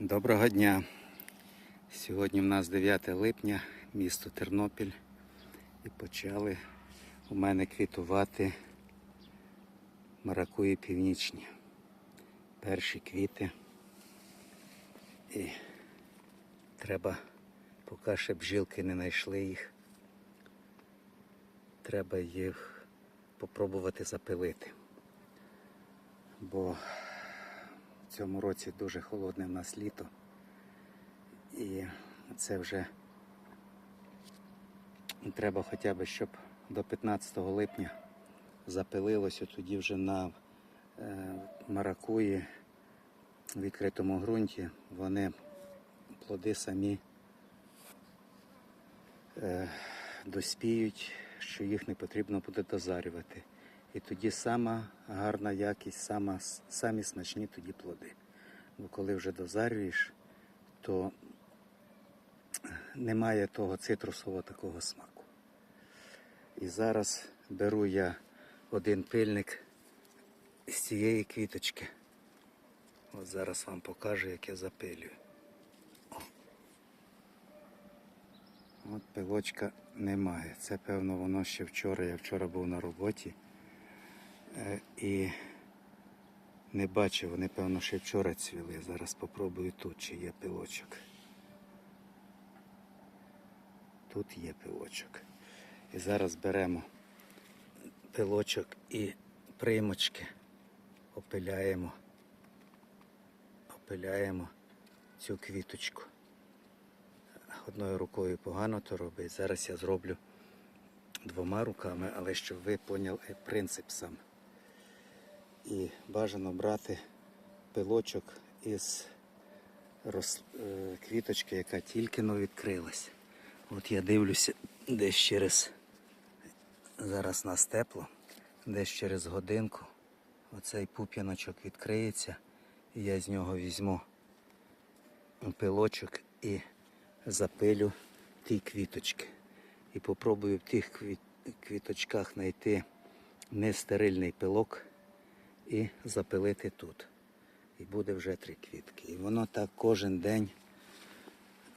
Доброго дня. Сьогодні в нас 9 липня, місто Тернопіль. І почали у мене квітувати маракуї північні. Перші квіти. І треба, поки ще бджілки не знайшли їх, треба їх попробувати запилити. Бо цьому році дуже холодне в нас літо. І це вже треба хоча б, щоб до 15 липня запилилося, тоді вже на е, маракуї в відкритому ґрунті вони плоди самі е, доспіють, що їх не потрібно буде дозарювати. І тоді сама гарна якість, сама, самі смачні тоді плоди. Бо коли вже дозарюєш, то немає того цитрусового такого смаку. І зараз беру я один пильник з цієї квіточки. От зараз вам покажу, як я запилюю. От пилочка немає. Це певно воно ще вчора. Я вчора був на роботі. Е, І не бачив, вони, певно, ще вчора цвіли. Зараз попробую тут, чи є пилочок. Тут є пилочок. І зараз беремо пилочок і примочки, опиляємо, опиляємо цю квіточку. Одною рукою погано то робить. Зараз я зроблю двома руками, але щоб ви поняли принцип сам. І бажано брати пилочок із роз... е, квіточки, яка тільки но відкрилась. От я дивлюся десь через зараз нас тепло, десь через годинку оцей пуп'яночок відкриється, і я з нього візьму пилочок і запилю ті квіточки. І попробую в тих квіточках знайти нестерильний пилок і запилити тут. І буде вже три квітки. І воно так кожен день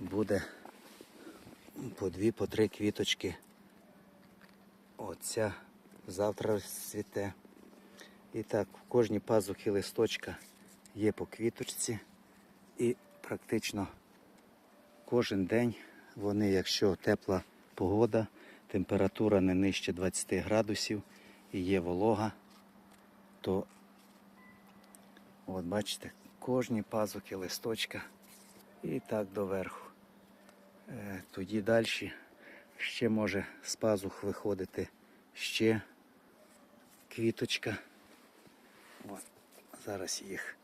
буде по дві, по три квіточки. Оця завтра цвіте. І так, в кожній пазухі листочка є по квіточці. І практично кожен день вони, якщо тепла погода, температура не нижче 20 градусів і є волога, то от бачите, кожні пазухи листочка і так доверху. Е, Тоді далі ще може з пазух виходити ще квіточка. От, зараз їх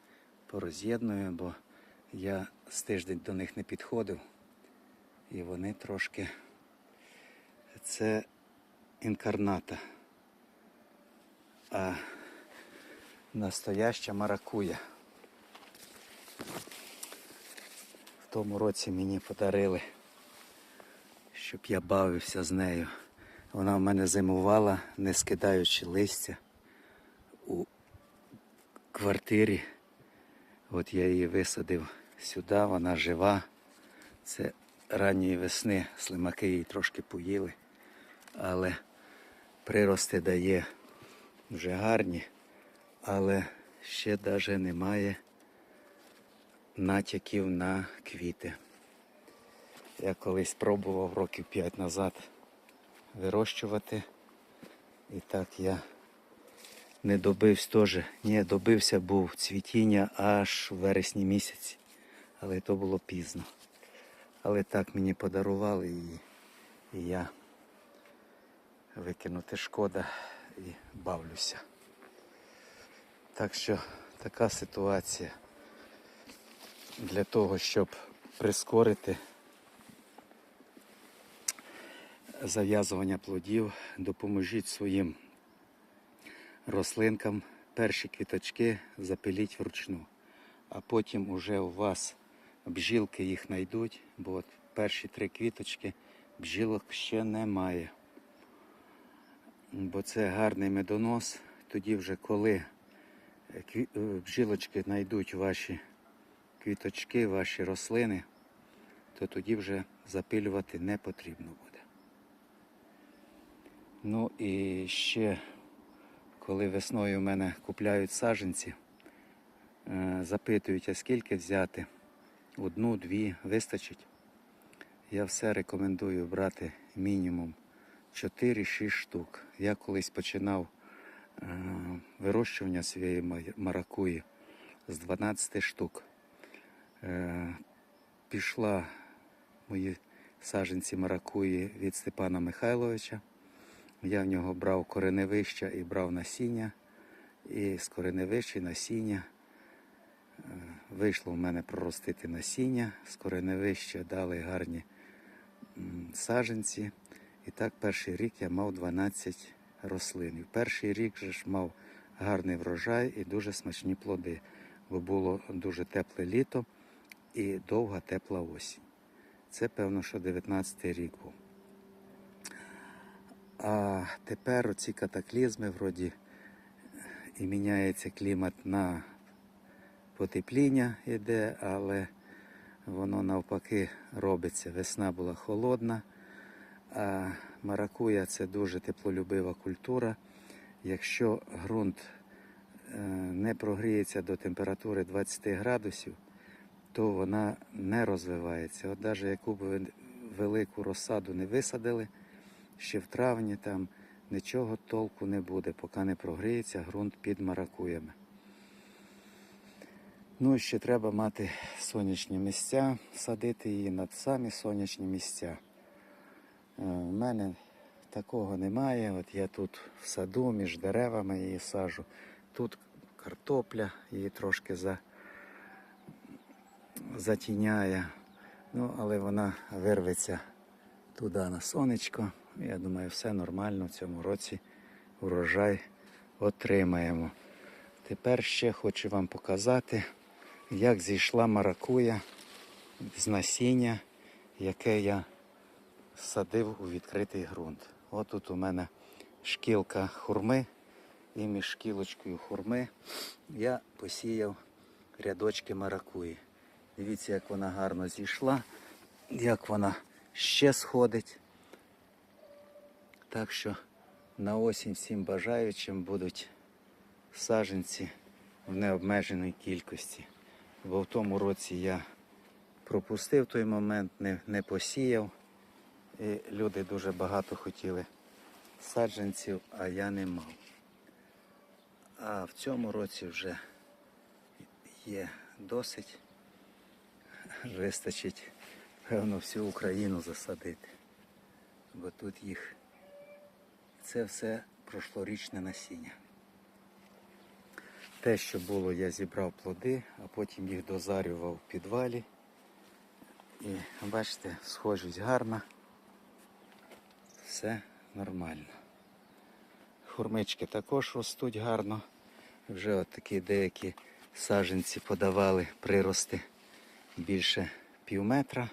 пороз'єдную, бо я з тиждень до них не підходив. І вони трошки. Це інкарната. А настояща маракуя. В тому році мені подарили, щоб я бавився з нею. Вона в мене зимувала, не скидаючи листя у квартирі. От я її висадив сюди, вона жива. Це ранньої весни слимаки її трошки поїли, але прирости дає вже гарні, але ще навіть немає натяків на квіти. Я колись пробував років 5 назад вирощувати. І так я не добився теж. Ні, добився був цвітіння аж в вересні місяці. Але то було пізно. Але так мені подарували і, і я викинути шкода і бавлюся. Так що така ситуація для того, щоб прискорити зав'язування плодів, допоможіть своїм рослинкам перші квіточки запиліть вручну, а потім уже у вас бджілки їх знайдуть, бо от перші три квіточки бджілок ще немає. Бо це гарний медонос. Тоді вже коли е, е, знайдуть ваші квіточки, ваші рослини, то тоді вже запилювати не потрібно буде. Ну і ще, коли весною в мене купляють саджанці, е, запитують, а скільки взяти? Одну, дві, вистачить. Я все рекомендую брати мінімум 4-6 штук. Я колись починав вирощування своєї маракуї з 12 штук. Е, пішла мої саджанці маракуї від Степана Михайловича. Я в нього брав кореневища і брав насіння. І з кореневища насіння е, вийшло в мене проростити насіння. З кореневища дали гарні м, саджанці. І так перший рік я мав 12 рослин. В перший рік же ж мав гарний врожай і дуже смачні плоди, бо було дуже тепле літо і довга тепла осінь. Це певно, що 19 рік був. А тепер оці катаклізми, вроді, і міняється клімат на потепління йде, але воно навпаки робиться. Весна була холодна, маракуя це дуже теплолюбива культура. Якщо ґрунт е, не прогріється до температури 20 градусів, то вона не розвивається. От навіть яку б ви велику розсаду не висадили, ще в травні там нічого толку не буде, поки не прогріється ґрунт під маракуями. Ну і ще треба мати сонячні місця, садити її на самі сонячні місця. У мене такого немає. От я тут в саду між деревами її сажу. Тут картопля, її трошки за, затіняє. Ну, але вона вирветься туди на сонечко. Я думаю, все нормально в цьому році урожай отримаємо. Тепер ще хочу вам показати, як зійшла маракуя з насіння, яке я садив у відкритий ґрунт. От тут у мене шкілка хурми, і між шкілочкою хурми я посіяв рядочки маракуї. Дивіться, як вона гарно зійшла, як вона ще сходить. Так що на осінь всім бажаючим будуть саджанці в необмеженій кількості. Бо в тому році я пропустив той момент, не, не посіяв. І люди дуже багато хотіли саджанців, а я не мав. А в цьому році вже є досить. Вистачить, певно, всю Україну засадити. Бо тут їх це все прошлорічне насіння. Те, що було, я зібрав плоди, а потім їх дозарював в підвалі. І бачите, схожість гарна. Все нормально. Хурмички також ростуть гарно. Вже от такі деякі саджанці подавали прирости більше пів метра.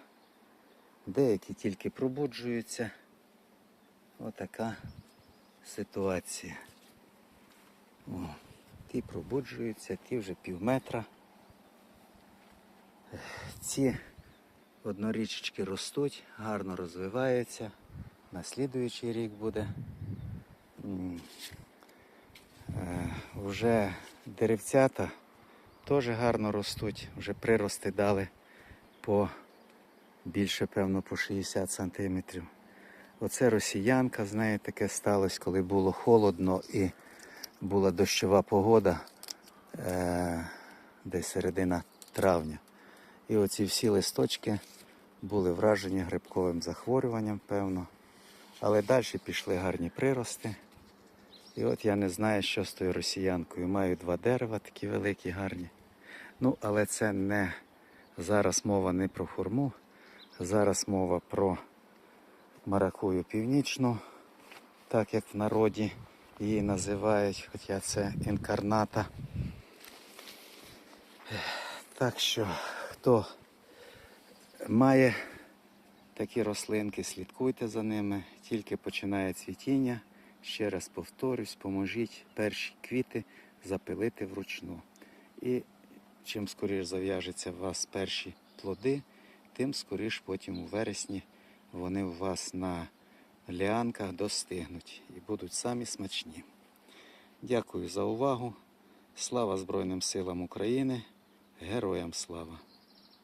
Деякі тільки пробуджуються. Отака ситуація. О, ті пробуджуються, ті вже пів метра. Ці однорічечки ростуть, гарно розвиваються. На слідуючий рік буде. Е, Вже деревцята теж гарно ростуть, вже прирости дали по більше, певно, по 60 сантиметрів. Оце росіянка, з нею таке сталося, коли було холодно і була дощова погода е, десь середина травня. І оці всі листочки були вражені грибковим захворюванням, певно. Але далі пішли гарні прирости. І от я не знаю, що з тою росіянкою. Маю два дерева такі великі, гарні. Ну, але це не зараз мова не про хурму, зараз мова про маракую північну, так як в народі її називають, хоча це інкарната. Так що, хто має такі рослинки, слідкуйте за ними, тільки починає цвітіння. Ще раз повторюсь, поможіть перші квіти запилити вручну. І чим скоріш зав'яжеться у вас перші плоди, тим скоріш потім у вересні вони у вас на ліанках достигнуть і будуть самі смачні. Дякую за увагу. Слава Збройним силам України. Героям слава!